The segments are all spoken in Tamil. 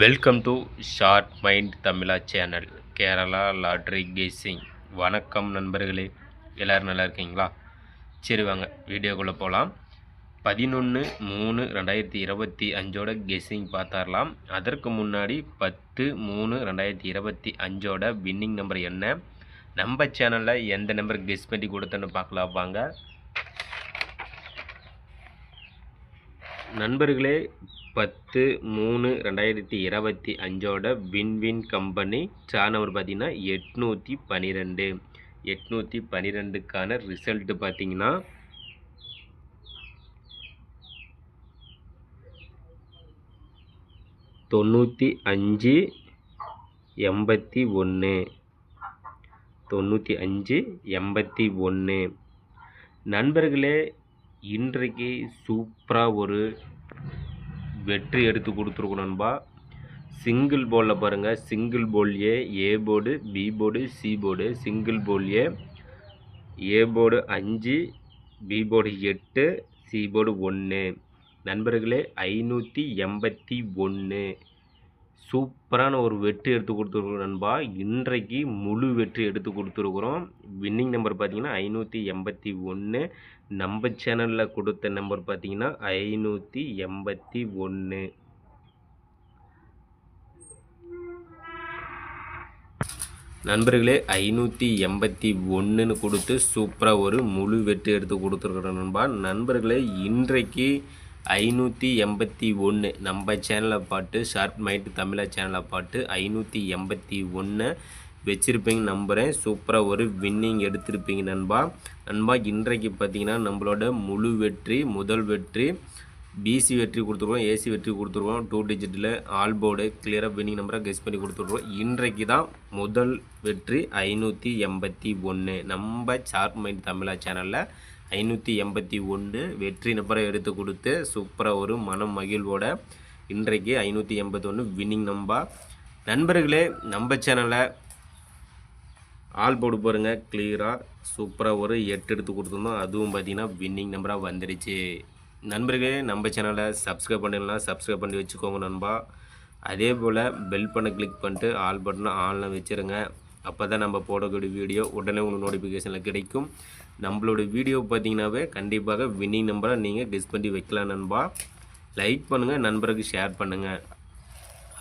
Welcome to short mind Tamizha channel Kerala lottery guessing வணக்கம் நண்பர்களே. எல்லோரும் நல்லா இருக்கீங்களா? சரி வாங்க வீடியோக்குள்ளே போகலாம் பதினொன்று மூணு ரெண்டாயிரத்தி இருபத்தி அஞ்சோட கெஸ்ஸிங் பார்த்தாரலாம் அதற்கு முன்னாடி பத்து மூணு ரெண்டாயிரத்தி இருபத்தி அஞ்சோட வின்னிங் நம்பர் என்ன? நம்ம சேனலில் எந்த நம்பர் கெஸ் பண்ணி கொடுத்தேன்னு பார்க்கலாம் வாங்க. நண்பர்களே பத்து மூணு ரெண்டாயிரத்தி இருபத்தி அஞ்சோட win win company sir number பார்த்தீங்கன்னா எட்நூற்றி பன்னிரெண்டு எட்நூற்றி பன்னிரெண்டுக்கான ரிசல்ட்டு பார்த்தீங்கன்னா தொண்ணூற்றி அஞ்சு எண்பத்தி ஒன்று தொண்ணூற்றி அஞ்சு எண்பத்தி ஒன்று நண்பர்களே இன்றைக்கு சூப்பராக ஒரு வெற்றி எடுத்து கொடுத்துருக்கோம் நண்பா. சிங்கிள் போலில் பாருங்கள் single pole A A board B board C board single pole A A board அஞ்சு பி போர்டு எட்டு சி போர்டு ஒன்று நண்பர்களே ஐநூற்றி எண்பத்தி ஒன்று சூப்பரான ஒரு வெற்றி எடுத்து கொடுத்துருக்குறோம் நண்பா. இன்றைக்கு முழு வெற்றி எடுத்து கொடுத்துருக்குறோம். வின்னிங் நம்பர் பார்த்தீங்கன்னா ஐநூற்றி எண்பத்தி ஒன்று நம்ம சேனலில் கொடுத்த நம்பர் பார்த்தீங்கன்னா ஐநூற்றி எண்பத்தி ஒன்று நண்பர்களே ஐநூற்றி எண்பத்தி ஒன்றுன்னு கொடுத்து சூப்பராக ஒரு முழு வெட்டு எடுத்து கொடுத்துருக்குறோம் நண்பா. நண்பர்களே இன்றைக்கு ஐநூற்றி எண்பத்தி ஒன்று நம்ம சேனலை பாட்டு ஷார்ட் மைண்ட் தமிழா சேனலை பாட்டு ஐநூற்றி எண்பத்தி ஒன்று வச்சுருப்பீங்க நம்புகிறேன் சூப்பராக ஒரு வின்னிங் எடுத்திருப்பீங்க நண்பா. நண்பா இன்றைக்கு பார்த்தீங்கன்னா நம்மளோட முழு வெற்றி முதல் வெற்றி பிசி வெற்றி கொடுத்துருவோம் ஏசி வெற்றி கொடுத்துருவோம் டூ டிஜிட்டில் ஆல் போர்டு கிளியராக வின்னிங் நம்பராக கெஸ் பண்ணி கொடுத்துருவோம் இன்றைக்கு தான் முதல் வெற்றி ஐநூற்றி எண்பத்தி ஒன்று நம்ம சார்க் மைண்ட் தமிழா சேனலில் ஐநூற்றி எண்பத்தி ஒன்று வெற்றி நம்பரை எடுத்து கொடுத்து சூப்பராக ஒரு மனம் மகிழ்வோட இன்றைக்கு ஐநூற்றி எண்பத்தி ஒன்று வின்னிங் நம்பா நண்பர்களே நம்ம சேனலை ஆல் போர்டு பாருங்கள் கிளியராக சூப்பராக ஒரு எட்டு எடுத்து கொடுத்துருந்தோம். அதுவும் பார்த்தீங்கன்னா வின்னிங் நம்பராக வந்துடுச்சு நண்பர்களே நம்ம சேனலை சப்ஸ்கிரைப் பண்ணிடலாம். சப்ஸ்கிரைப் பண்ணி வச்சுக்கோங்க நண்பா. அதே போல் பெல் பண்ண கிளிக் பண்ணிட்டு ஆல் பட்டனை ஆனில் வச்சுருங்க. அப்போ தான் நம்ம போடக்கூடிய வீடியோ உடனே உங்களுக்கு நோட்டிஃபிகேஷனில் கிடைக்கும். நம்மளோட வீடியோ பார்த்தீங்கன்னாவே கண்டிப்பாக வின்னிங் நம்பரை நீங்கள் டிஸ் பண்ணி வைக்கலாம் நண்பா. லைக் பண்ணுங்கள் நண்பருக்கு ஷேர் பண்ணுங்கள்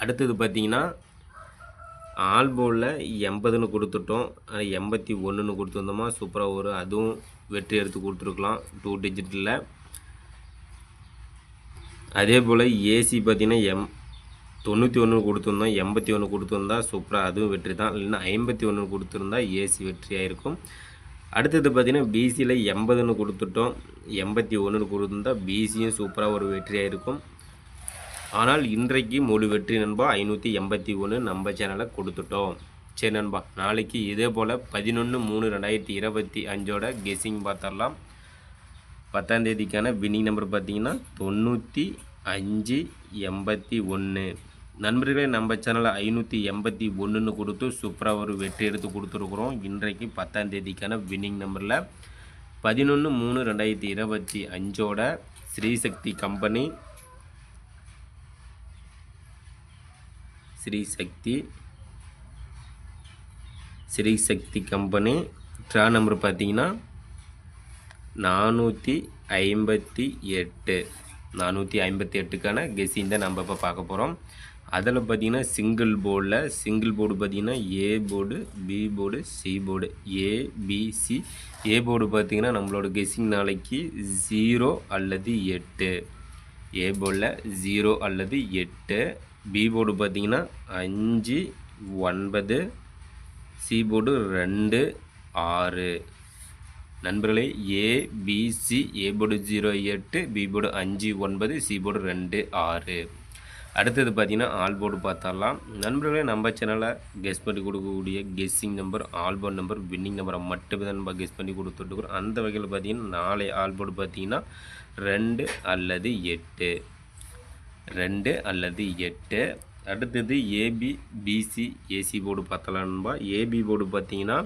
அடுத்தது பார்த்தீங்கன்னா ஆல்போவில் எண்பதுன்னு கொடுத்துட்டோம். எண்பத்தி ஒன்றுன்னு கொடுத்துருந்தோமா சூப்பராக ஒரு அதுவும் வெற்றி எடுத்து கொடுத்துருக்கலாம் டூ டிஜிட்டில் அதே போல் ஏசி பார்த்திங்கன்னா எம் தொண்ணூற்றி ஒன்று கொடுத்துருந்தோம் எண்பத்தி ஒன்று கொடுத்துருந்தா சூப்பராக அதுவும் வெற்றி தான். இல்லைன்னா ஐம்பத்தி ஒன்று கொடுத்துருந்தா ஏசி வெற்றியாக இருக்கும் அடுத்தது பார்த்திங்கன்னா பிசியில் எண்பதுன்னு கொடுத்துட்டோம். எண்பத்தி ஒன்றுன்னு கொடுத்துருந்தா பிசியும் சூப்பராக ஒரு வெற்றியாக இருக்கும் ஆனால் இன்றைக்கு முழு வெற்றி நண்பா ஐநூற்றி எண்பத்தி ஒன்று நம்ம சேனலை கொடுத்துட்டோம். சரி நண்பா நாளைக்கு இதே போல் பதினொன்று மூணு ரெண்டாயிரத்தி இருபத்தி அஞ்சோட கெஸ்ஸிங் பார்த்துடலாம். பத்தாம் தேதிக்கான வின்னிங் நம்பர் பார்த்தீங்கன்னா தொண்ணூற்றி அஞ்சு எண்பத்தி ஒன்று நண்பர்களே நம்ம சேனலில் ஐநூற்றி எண்பத்தி ஒன்றுன்னு கொடுத்து சூப்பராக ஒரு வெற்றி எடுத்து கொடுத்துருக்குறோம். இன்றைக்கு பத்தாம் தேதிக்கான வின்னிங் நம்பரில் பதினொன்று மூணு ரெண்டாயிரத்தி இருபத்தி அஞ்சோட Srisakthi company Srisakthi Srisakthi company. Draw number பார்த்தீங்கன்னா நானூற்றி ஐம்பத்தி எட்டு. நானூற்றி ஐம்பத்தி எட்டுக்கான கெஸ்ஸிங் தான் நம்ம இப்போ பார்க்க போகிறோம். அதில் பார்த்தீங்கன்னா சிங்கிள் போர்டில் சிங்கிள் போர்டு பார்த்தீங்கன்னா A board B board C board ABC A board பார்த்தீங்கன்னா நம்மளோட கெஸ்ஸிங் நாளைக்கு ஜீரோ அல்லது எட்டு. ஏ போர்டில் ஜீரோ அல்லது எட்டு பி போர்டு பார்த்தீங்கன்னா அஞ்சு ஒன்பது சி போர்டு ரெண்டு ஆறு. நண்பர்களே ஏபிசி ஏ போர்டு ஜீரோ எட்டு பி போர்டு அஞ்சு ஒன்பது சி போர்டு ரெண்டு ஆறு. அடுத்தது பார்த்தீங்கன்னா ஆல் போர்டு பார்த்தாலாம் நண்பர்களே நம்ம சேனலை கெஸ் பண்ணி கொடுக்கக்கூடிய guessing number all board number winning நம்பரை மட்டுமே தான் நம்ம கெஸ் பண்ணி கொடுத்துட்டுருக்குறோம் அந்த வகையில் பார்த்தீங்கன்னா நாளை ஆல்போர்டு பார்த்தீங்கன்னா ரெண்டு அல்லது எட்டு. ரெண்டு அல்லது எட்டு. அடுத்தது ஏபி பிசி ஏசி போர்டு பார்த்தலான்பா ஏபி போர்டு பார்த்தீங்கன்னா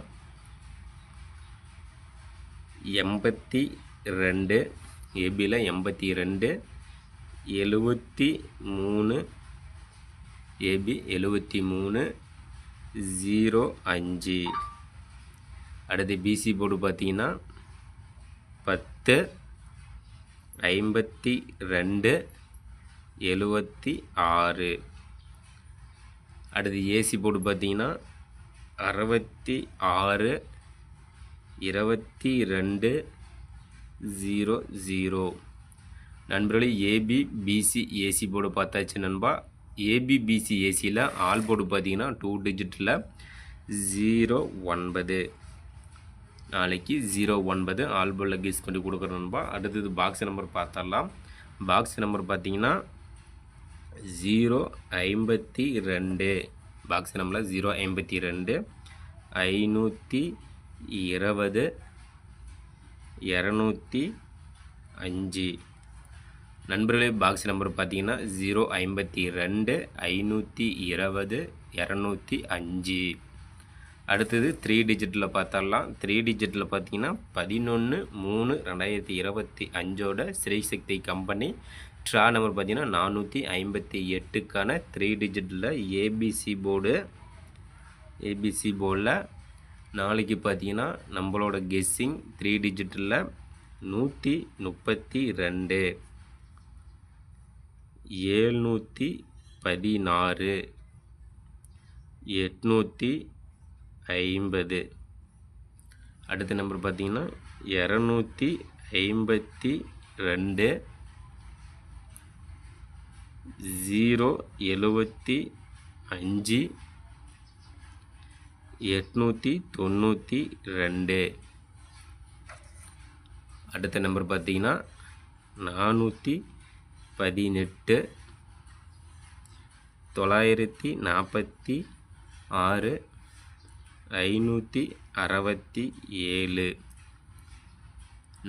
எண்பத்தி ரெண்டு ஏபியில் எண்பத்தி ரெண்டு எழுபத்தி மூணு ஏபி எழுபத்தி மூணு ஜீரோ அஞ்சு. அடுத்து பிசி போர்டு பார்த்தீங்கன்னா பத்து ஐம்பத்தி ரெண்டு எழுபத்தி ஆறு. அடுத்து ஏசி போர்டு பார்த்தீங்கன்னா அறுபத்தி ஆறு இருபத்தி ரெண்டு ஜீரோ ஜீரோ. நண்பர்களே ஏபி பிசி ஏசி போர்டு பார்த்தாச்சு நண்பா. ஏபிபிசி ஏசியில் ஆல் போர்டு பார்த்தீங்கன்னா டூ டிஜிட்டில் ஜீரோ ஒன்பது. நாளைக்கு ஜீரோ ஒன்பது ஆல் லக்கேஜ் கொண்டு பண்ணி நண்பா. அடுத்தது பாக்ஸ் நம்பர் பார்த்துடலாம். பாக்ஸ் நம்பர் பார்த்தீங்கன்னா ஜீரோ ஐம்பத்தி ரெண்டு. பாக்ஸ் நம்பரில் ஜீரோ ஐம்பத்தி ரெண்டு. ஐநூற்றி இருபது இரநூத்தி அஞ்சு. நண்பர்களே பாக்ஸ் நம்பர் பார்த்தீங்கன்னா ஜீரோ ஐம்பத்தி ரெண்டு ஐநூற்றி இருபது இரநூத்தி அஞ்சு. அடுத்தது த்ரீ டிஜிட்டில் பார்த்தரலாம் த்ரீ டிஜிட்டில் பார்த்தீங்கன்னா பதினொன்று மூணு ரெண்டாயிரத்தி இருபத்தி அஞ்சோட ஸ்ரீசக்தி கம்பெனி ட்ரா நம்பர் பார்த்தீங்கன்னா நானூற்றி ஐம்பத்தி எட்டுக்கான த்ரீ டிஜிட்டில் ஏபிசி போர்டு ஏபிசி போர்டில் நாளைக்கு பார்த்தீங்கன்னா நம்மளோட கெஸ்ஸிங் த்ரீ டிஜிட்டில் நூற்றி முப்பத்தி ரெண்டு ஏழ்நூற்றி பதினாறு எட்நூற்றி ஐம்பது. அடுத்த நம்பர் பார்த்தீங்கன்னா இரநூத்தி ஐம்பத்தி ரெண்டு. ஜீரோ எழுபத்தி அஞ்சு. எட்நூற்றி தொண்ணூற்றி ரெண்டு. அடுத்த நம்பர் பார்த்தீங்கன்னா நானூற்றி பதினெட்டு. தொள்ளாயிரத்தி நாற்பத்தி ஆறு. ஐநூற்றி அறுபத்தி ஏழு.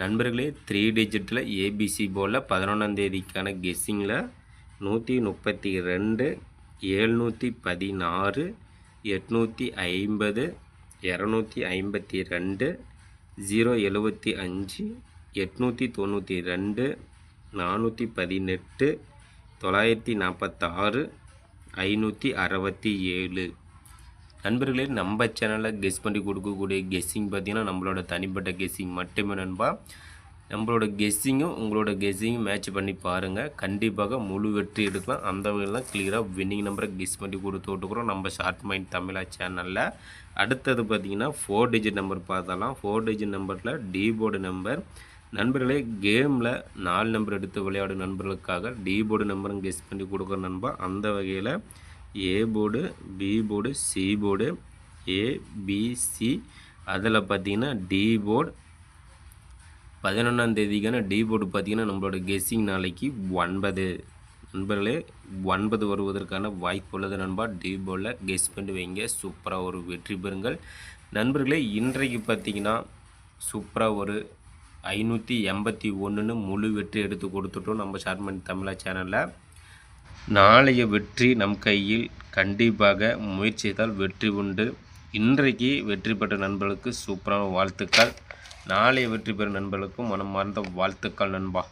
நண்பர்களே த்ரீ டிஜிட்டில் ஏபிசி போல் பதினொன்றாந்தேதிக்கான கெஸ்ஸிங்கில் நூற்றி முப்பத்தி ரெண்டு ஏழ்நூற்றி பதினாறு எட்நூற்றி ஐம்பது இரநூத்தி ஐம்பத்தி ரெண்டு ஜீரோ எழுபத்தி அஞ்சு எட்நூற்றி தொண்ணூற்றி ரெண்டு நானூற்றி பதினெட்டு தொள்ளாயிரத்தி நாற்பத்தாறு ஐநூற்றி அறுபத்தி ஏழு. நண்பர்களே நம்ம சேனலில் கெஸ் பண்ணி கொடுக்கக்கூடிய கெஸ்ஸிங் பார்த்தீங்கன்னா நம்மளோட தனிப்பட்ட கெஸ்ஸிங் மட்டுமே நண்பா. நம்மளோட கெஸ்ஸிங்கும் உங்களோட கெஸ்ஸிங்கும் மேட்ச் பண்ணி பாருங்கள் கண்டிப்பாக முழு வெற்றி எடுக்கலாம். அந்த வகையில் கிளியராக வின்னிங் நம்பரை கெஸ் பண்ணி கொடுத்து விட்டுக்குறோம் நம்ம ஷார்ட் மைண்ட் தமிழா சேனலில் அடுத்தது பார்த்தீங்கன்னா ஃபோர் டிஜிட் நம்பர் பார்த்தாலாம் ஃபோர் டிஜிட் நம்பரில் டி போர்டு நம்பர் நண்பர்களே கேமில் நாலு நம்பர் எடுத்து விளையாடும் நண்பர்களுக்காக டி போர்டு நம்பரும் கெஸ் பண்ணி கொடுக்குற நண்பா. அந்த வகையில் A board B board C board ABC அதில் பார்த்தீங்கன்னா டி போர்டு பதினொன்றாம் தேதிக்கான டி போர்டு பார்த்தீங்கன்னா நம்மளோட கெஸ்ஸிங் நாளைக்கு ஒன்பது. நண்பர்களே ஒன்பது வருவதற்கான வாய்ப்பு உள்ளது நண்பா. டி போர்டில் கெஸ் பண்ணி வைங்க. சூப்பராக ஒரு வெற்றி பெறுங்கள். நண்பர்களே இன்றைக்கு பார்த்தீங்கன்னா சூப்பராக ஒரு ஐநூற்றி எண்பத்தி ஒன்றுன்னு முழு வெற்றி எடுத்து கொடுத்துட்டோம் நம்ம ஷார்மன் தமிழா சேனலில் நாளைய வெற்றி நம் கையில் கண்டிப்பாக முயற்சி செய்தால் வெற்றி உண்டு. இன்றைக்கு வெற்றி பெற்ற நண்பர்களுக்கு சூப்பரான வாழ்த்துக்கள். நாளைய வெற்றி பெறும் நண்பர்களுக்கும் மனம் வாழ்த்துக்கள் நண்பா.